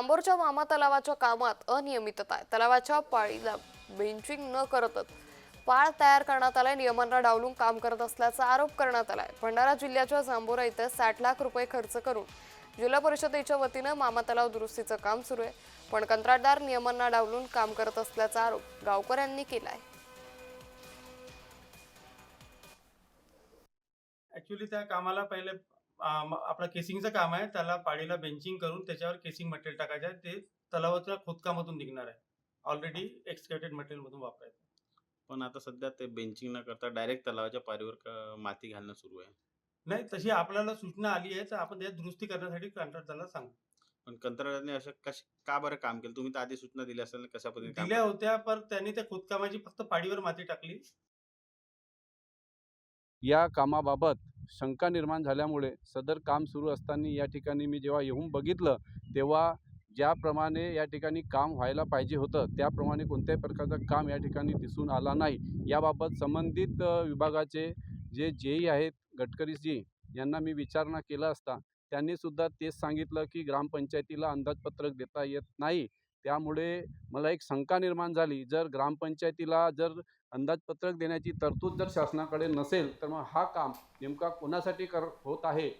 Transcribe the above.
जांभोरच्या मामा तलावाच्या कामात अनियमितता आहे. तलावाच्या पाळीला बेंचिंग न करतच पाळ तयार करण्यात आलाय. नियमांना डावलून काम करत असल्याचा आरोप करण्यात आलाय. भंडारा जिल्ह्याच्या जांभोरा इथं साठ लाख रुपये खर्च करून जिल्हा परिषदेच्या वतीनं मामा तलाव दुरुस्तीचं काम सुरू आहे. पण कंत्राटदार नियमांना डावलून काम करत असल्याचा आरोप गावकऱ्यांनी केलाय. ऍक्च्युली त्या कामाला पहिले आपलं केसिंगचं काम आहे त्याला पाडीला बेंचिंग करून त्याच्यावर केसिंग मटेरियल टाकायचं आहे ते तलावाच्या खोदकामधून निघणार आहे. ऑलरेडी एक्सकेटेड मटेरियल मधून वापरायचं पण आता सध्या ते बेंचिंग न करता डायरेक्ट तलावाच्या पारीवर क- माती घालणं सुरू आहे. नाही तशी आपल्याला सूचना आली आहे तर आपण त्यात दुरुस्ती करण्यासाठी कंत्राटदाराला सांगू. पण कंत्राटदाराने असं कश का बरं काम केलं? तुम्ही तर आधी सूचना दिल्या असेल ना कशा पद्धतीने काम दिल्या होत्या पण त्यांनी त्या खोदकामाची फक्त पाडीवर माती टाकली. या कामाबाबत शंका निर्माण झाल्यामुळे सदर काम सुरू असताना या ठिकाणी मी जेव्हा येऊन बघितलं तेव्हा ज्याप्रमाणे या ठिकाणी काम व्हायला पाहिजे होतं त्याप्रमाणे कोणत्याही प्रकारचं काम या ठिकाणी दिसून आला नाही. याबाबत संबंधित विभागाचे जे जेई आहेत गडकरीजी यांना मी विचारणा केला असता त्यांनीसुद्धा तेच सांगितलं की ग्रामपंचायतीला अंदाजपत्रक देता येत नाही. त्यामुळे मला एक शंका निर्माण झाली. जर ग्रामपंचायतीला जर अंदाजपत्रक देण्याची तरतूद जर शासनाकडे नसेल तर मग हा काम नेमका कोणासाठी कर होत आहे?